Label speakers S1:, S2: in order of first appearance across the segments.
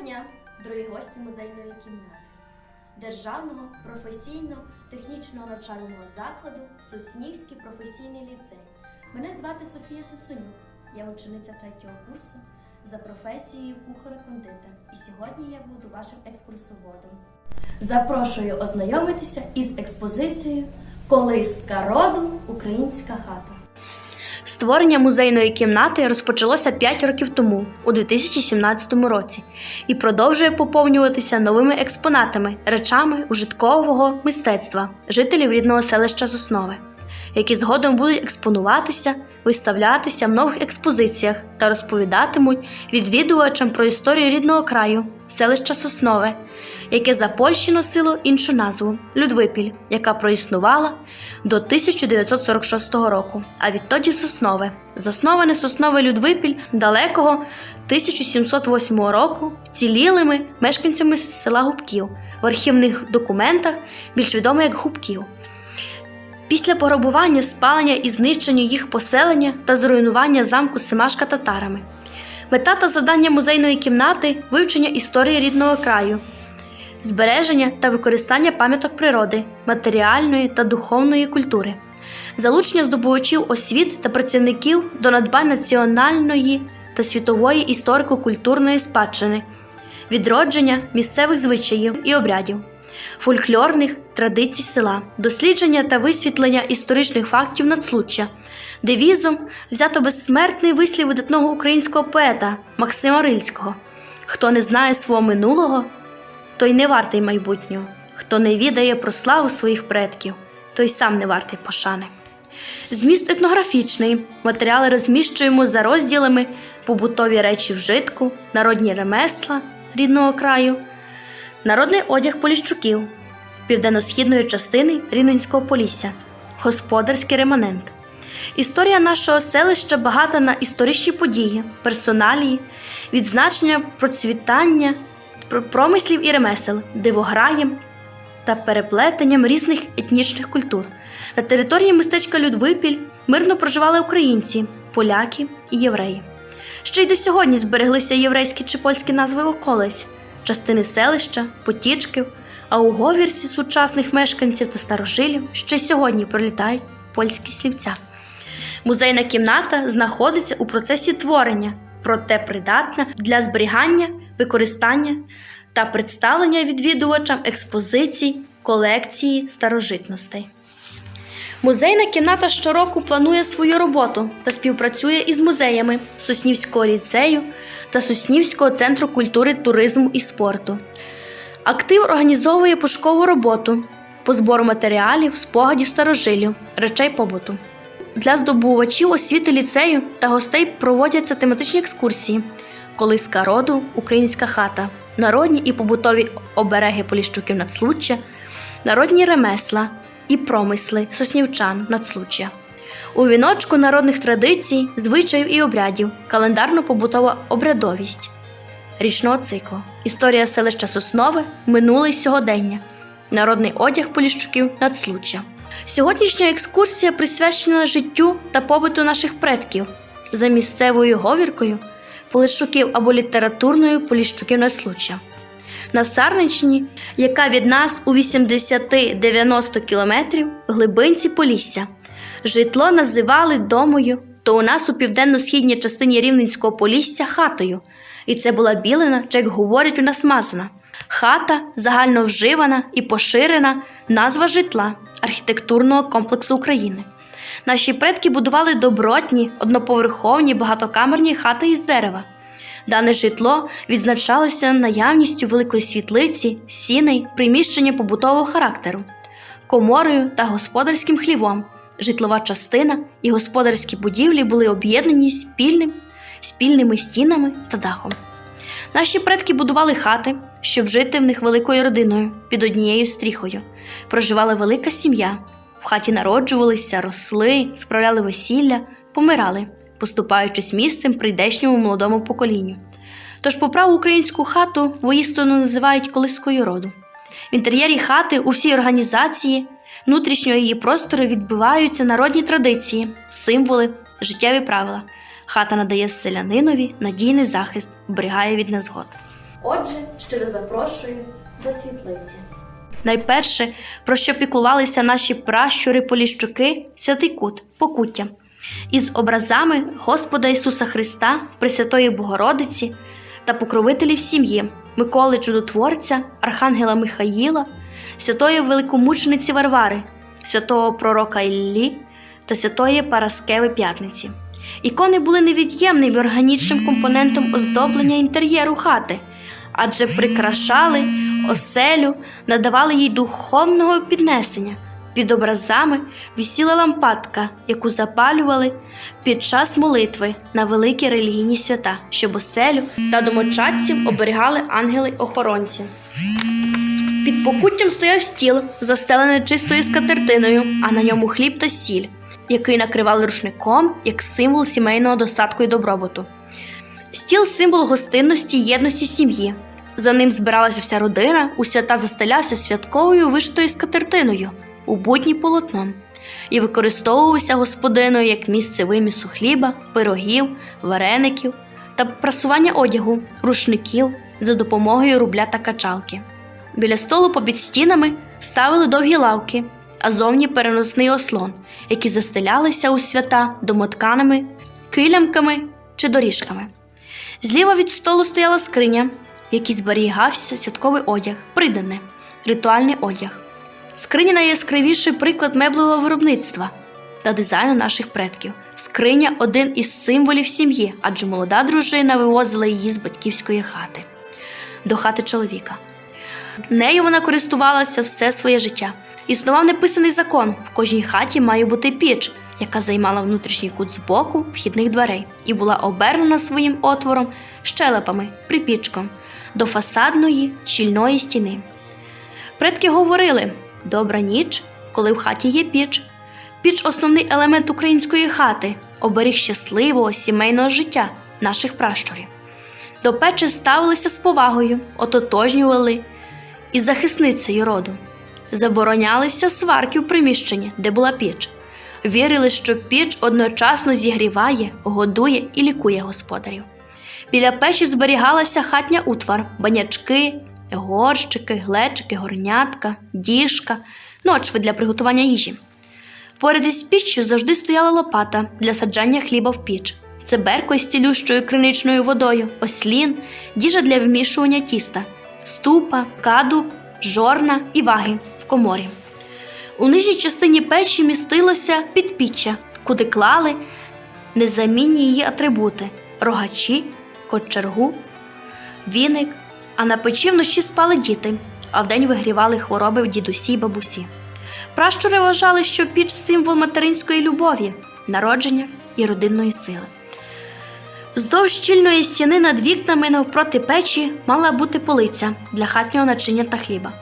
S1: дня, дорогі гості музейної кімнати, Державного професійно-технічного навчального закладу Соснівський професійний ліцей. Мене звати Софія Сисонюк, я учениця третього курсу за професією кухар-кондитер. І сьогодні я буду вашим екскурсоводом. Запрошую ознайомитися із експозицією Колистка роду Українська хата. Створення музейної кімнати розпочалося 5 років тому, у 2017 році, і продовжує поповнюватися новими експонатами, речами ужиткового мистецтва жителів рідного селища Соснове, які згодом будуть експонуватися, виставлятися в нових експозиціях та розповідатимуть відвідувачам про історію рідного краю, селища Соснове, яке за Польщі носило іншу назву Людвипіль, яка проіснувала до 1946 року, а відтоді Соснове. Засноване Соснове Людвипіль далекого 1708 року вцілілими мешканцями села Губків в архівних документах, більш відомо як Губків. Після пограбування, спалення і знищення їх поселення та зруйнування замку Семашка татарами. Мета та завдання музейної кімнати вивчення історії рідного краю, збереження та використання пам'яток природи, матеріальної та духовної культури, залучення здобувачів освіт та працівників до надбань національної та світової історико-культурної спадщини, відродження місцевих звичаїв і обрядів, фольклорних традицій села, дослідження та висвітлення історичних фактів надслуччя. Девізом взято безсмертний вислів видатного українського поета Максима Рильського: Хто не знає свого минулого, той не вартий майбутнього. Хто не відає про славу своїх предків, той сам не вартий пошани. Зміст етнографічний. Матеріали розміщуємо за розділами побутові речі вжитку, народні ремесла рідного краю, народний одяг поліщуків, південно-східної частини Рівненського Полісся, господарський реманент. Історія нашого селища багата на історичні події, персоналії, відзначення процвітання про- промислів і ремесел, дивограєм та переплетенням різних етнічних культур. На території містечка Людвипіль мирно проживали українці, поляки і євреї. Ще й до сьогодні збереглися єврейські чи польські назви околиць, частини селища, потічків, а у говірці сучасних мешканців та старожилів ще сьогодні пролітають польські слівця. Музейна кімната знаходиться у процесі творення, проте придатна для зберігання, використання та представлення відвідувачам експозицій, колекції старожитностей. Музейна кімната щороку планує свою роботу та співпрацює із музеями Соснівського ліцею та Соснівського центру культури, туризму і спорту. Актив організовує пошукову роботу по збору матеріалів, спогадів старожилів, речей побуту. Для здобувачів освіти ліцею та гостей проводяться тематичні екскурсії: колиска роду, українська хата, народні і побутові обереги поліщуків надслуччя, народні ремесла і промисли соснівчан надслуччя. У віночку народних традицій, звичаїв і обрядів, календарно-побутова обрядовість. Річного циклу, історія селища Соснове, минуле й сьогодення, народний одяг поліщуків надслуччя. Сьогоднішня екскурсія присвячена життю та побуту наших предків. За місцевою говіркою поліщуків або літературною поліщуків надслуччя. На Сарничні, яка від нас у 80-90 кілометрів в глибинці Полісся. Житло називали домою, то у нас у південно-східній частині Рівненського Полісся хатою. І це була білина, чи як говорять у нас мазана. Хата загально вживана і поширена назва житла архітектурного комплексу України. Наші предки будували добротні, одноповерховні багатокамерні хати із дерева. Дане житло відзначалося наявністю великої світлиці, сіней, приміщення побутового характеру, коморою та господарським хлівом. Житлова частина і господарські будівлі були об'єднані спільним, спільними стінами та дахом. Наші предки будували хати, щоб жити в них великою родиною під однією стріхою. Проживала велика сім'я. В хаті народжувалися, росли, справляли весілля, помирали, поступаючись місцем прийдешньому молодому поколінню. Тож по праву українську хату воїстину називають колискою роду. В інтер'єрі хати у всій організації внутрішнього її простору відбиваються народні традиції, символи, життєві правила. Хата надає селянинові надійний захист, оберігає від незгод. Отже, щиро запрошую до світлиці.
S2: Найперше, про що піклувалися наші пращури поліщуки, святий кут, покуття, із образами Господа Ісуса Христа, Пресвятої Богородиці та покровителів сім'ї, Миколи Чудотворця, Архангела Михаїла, святої великомучениці Варвари, святого пророка Іллі та святої Параскеви П'ятниці. Ікони були невід'ємним і органічним компонентом оздоблення інтер'єру хати, адже прикрашали оселю, надавали їй духовного піднесення. Під образами висіла лампадка, яку запалювали під час молитви на великі релігійні свята, щоб оселю та домочадців оберігали ангели-охоронці. Під покуттям стояв стіл, застелений чистою скатертиною, а на ньому хліб та сіль, який накривали рушником як символ сімейного достатку і добробуту. Стіл символ гостинності єдності сім'ї. За ним збиралася вся родина, у свята застелявся святковою виштою скатертиною, у будні полотном, і використовувався господиною як місце вимісу хліба, пирогів, вареників та прасування одягу, рушників за допомогою рубля та качалки. Біля столу попід стінами ставили довгі лавки, а зовні переносний ослон, які застелялися у свята домотканими, килямками чи доріжками. Зліва від столу стояла скриня, якій зберігався святковий одяг, придане, ритуальний одяг. Скриня найяскравіший приклад меблевого виробництва та дизайну наших предків. Скриня один із символів сім'ї, адже молода дружина вивозила її з батьківської хати до хати чоловіка. Нею вона користувалася все своє життя. Існував неписаний закон: в кожній хаті має бути піч, яка займала внутрішній кут збоку вхідних дверей і була обернена своїм отвором щелепами, припічком до фасадної щільної стіни. Предки говорили: добра ніч, коли в хаті є піч. Піч основний елемент української хати, оберіг щасливого сімейного життя наших пращурів. До печі ставилися з повагою, ототожнювали із захисницею роду. Заборонялися сварки в приміщенні, де була піч. Вірили, що піч одночасно зігріває, годує і лікує господарів. Біля печі зберігалася хатня утвар, банячки, горщики, глечики, горнятка, діжка, ночви для приготування їжі. Поряд із піччю завжди стояла лопата для саджання хліба в піч. Циберко із цілющою криничною водою, ослін, діжа для вмішування тіста, ступа, кадуб, жорна і ваги в коморі. У нижній частині печі містилося підпіччя, куди клали незамінні її атрибути рогачі, кочергу, віник, а на печі вночі спали діти, а вдень вигрівали хвороби в дідусі й бабусі. Пращури вважали, що піч символ материнської любові, народження і родинної сили. Вздовж щільної стіни над вікнами навпроти печі мала бути полиця для хатнього начиння та хліба.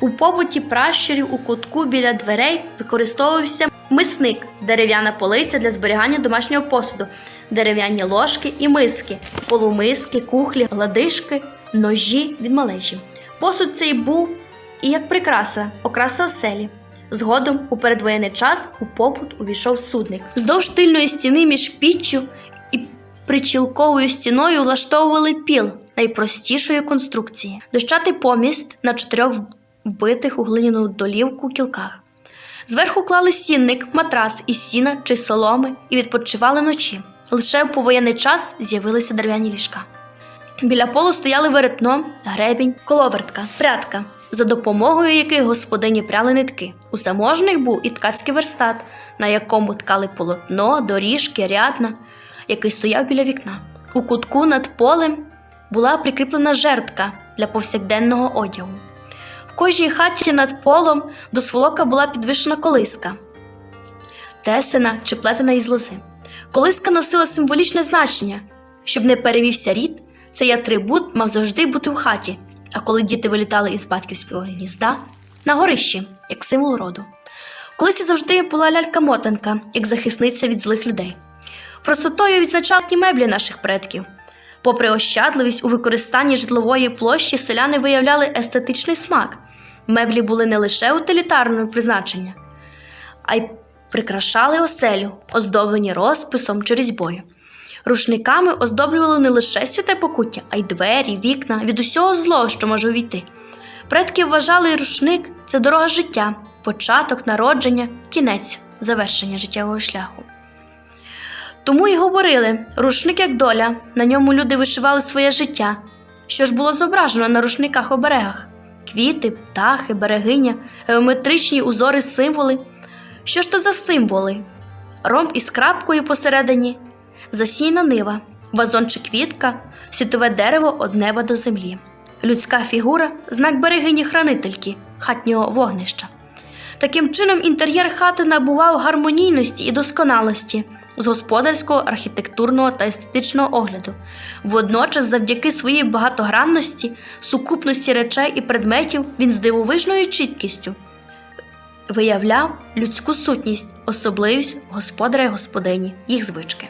S2: У побуті пращурів у кутку біля дверей використовувався мисник, дерев'яна полиця для зберігання домашнього посуду, дерев'яні ложки і миски, полумиски, кухлі, гладишки, ножі від малежі. Посуд цей був і як прикраса, окраса оселі. Згодом, у передвоєнний час, у побут увійшов судник. Вздовж тильної стіни між піччю і причілковою стіною влаштовували піл найпростішої конструкції, дощатий поміст на чотирьох вбитих у глиняну долівку кілках. Зверху клали сінник, матрас із сіна чи соломи і відпочивали вночі. Лише в повоєнний час з'явилися дерев'яні ліжка. Біля полу стояли веретно, гребінь, коловертка, прядка, за допомогою яких господині пряли нитки. У заможних був і ткацький верстат, на якому ткали полотно, доріжки, рядна, який стояв біля вікна. У кутку над полем була прикріплена жертка для повсякденного одягу. В кожній хаті над полом до сволока була підвищена колиска, тесена чи плетена із лози. Колиска носила символічне значення. Щоб не перевівся рід, цей атрибут мав завжди бути в хаті, а коли діти вилітали із батьківського гнізда на горищі, як символ роду. В колисі завжди була лялька-мотанка, як захисниця від злих людей. Простотою відзначали меблі наших предків. Попри ощадливість у використанні житлової площі, селяни виявляли естетичний смак. Меблі були не лише утилітарного призначення, а й прикрашали оселю, оздоблені розписом чи різьбою. Рушниками оздоблювали не лише святе покуття, а й двері, вікна від усього злого, що може увійти. Предки вважали рушник це дорога життя, початок, народження, кінець, завершення життєвого шляху. Тому й говорили: рушник як доля, на ньому люди вишивали своє життя. Що ж було зображено на рушниках оберегах? Квіти, птахи, берегиня, геометричні узори, символи. Що ж то за символи? Ромб із крапкою посередині, засіяна нива, вазон чи квітка, світове дерево од неба до землі, людська фігура знак берегині хранительки, хатнього вогнища. Таким чином, інтер'єр хати набував гармонійності і досконалості з господарського, архітектурного та естетичного огляду. Водночас, завдяки своїй багатогранності, сукупності речей і предметів, він з дивовижною чіткістю виявляв людську сутність, особливість господаря і господині, їх звички.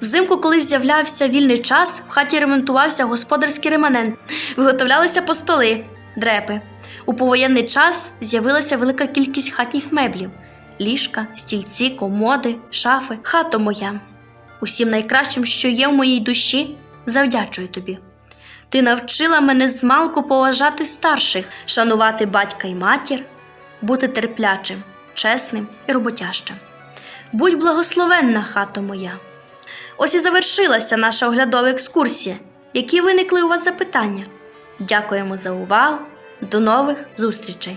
S2: Взимку, коли з'являвся вільний час, в хаті ремонтувався господарський реманент, виготовлялися постоли, дрепи. У повоєнний час з'явилася велика кількість хатніх меблів: ліжка, стільці, комоди, шафи. Хато моя. Усім найкращим, що є в моїй душі, завдячую тобі. Ти навчила мене змалку поважати старших, шанувати батька і матір, бути терплячим, чесним і роботящим. Будь благословенна, хато моя. Ось і завершилася наша оглядова екскурсія. Які виникли у вас запитання? Дякуємо за увагу. До нових зустрічей!